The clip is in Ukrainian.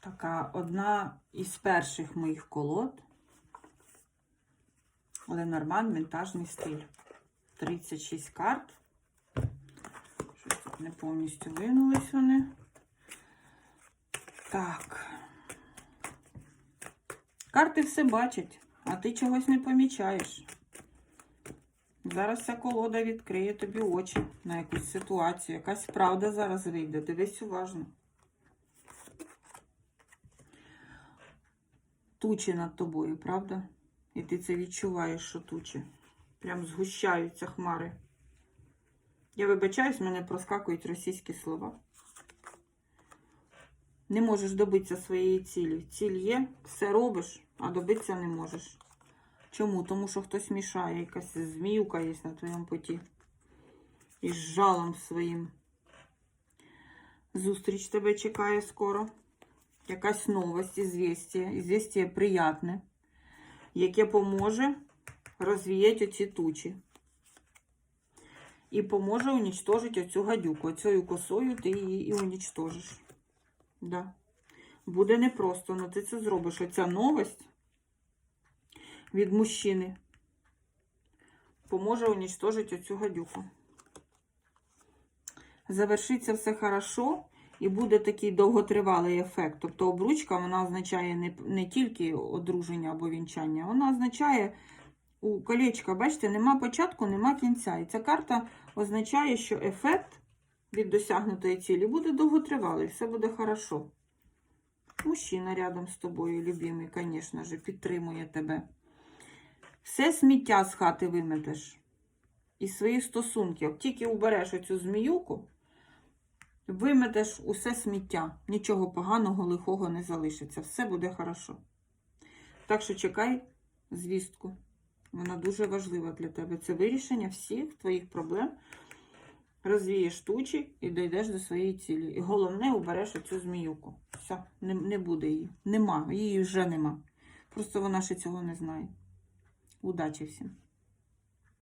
Така одна із перших моїх колод. Ленорман вінтажний стиль. 36 карт. Щось тут не повністю винулись вони. Так. Карти все бачать, а ти чогось не помічаєш. Зараз ця колода відкриє тобі очі на якусь ситуацію. Якась правда зараз вийде. Дивись уважно. Тучі над тобою, правда? І ти це відчуваєш, що тучі. Прям згущаються хмари. Я вибачаюсь, мене проскакують російські слова. Не можеш добитися своєї цілі. Ціль є, все робиш, а добитися не можеш. Чому? Тому що хтось мішає, якась зміюка є на твоєму путі. Із жалом своїм. Зустріч тебе чекає скоро. Якась новость, ізвістя, ізвістя приятне, яке поможе розвіяти оці тучі. І поможе унічтожити оцю гадюку. Оцею косою ти її і унічтожиш. Да. Буде непросто, але ти це зробиш. Оця новость від мужчини поможе уничтожити оцю гадюку. Завершиться все хорошо і буде такий довготривалий ефект. Тобто обручка вона означає не, не тільки одруження або вінчання, вона означає у колечка, бачите, нема початку, нема кінця. І ця карта означає, що ефект від досягнутої цілі буде довготривалий, все буде хорошо. Мужчина рядом з тобою, любимий, звісно ж, підтримує тебе. Все сміття з хати виметеш. І свої стосунки. Як тільки убереш оцю зміюку, виметеш усе сміття. Нічого поганого, лихого не залишиться. Все буде хорошо. Так що чекай звістку. Вона дуже важлива для тебе. Це вирішення всіх твоїх проблем. Розвієш тучі і дійдеш до своєї цілі. І головне, убереш оцю зміюку. Все, не, не буде її. Нема, її вже нема. Просто вона ще цього не знає. Удачі всім!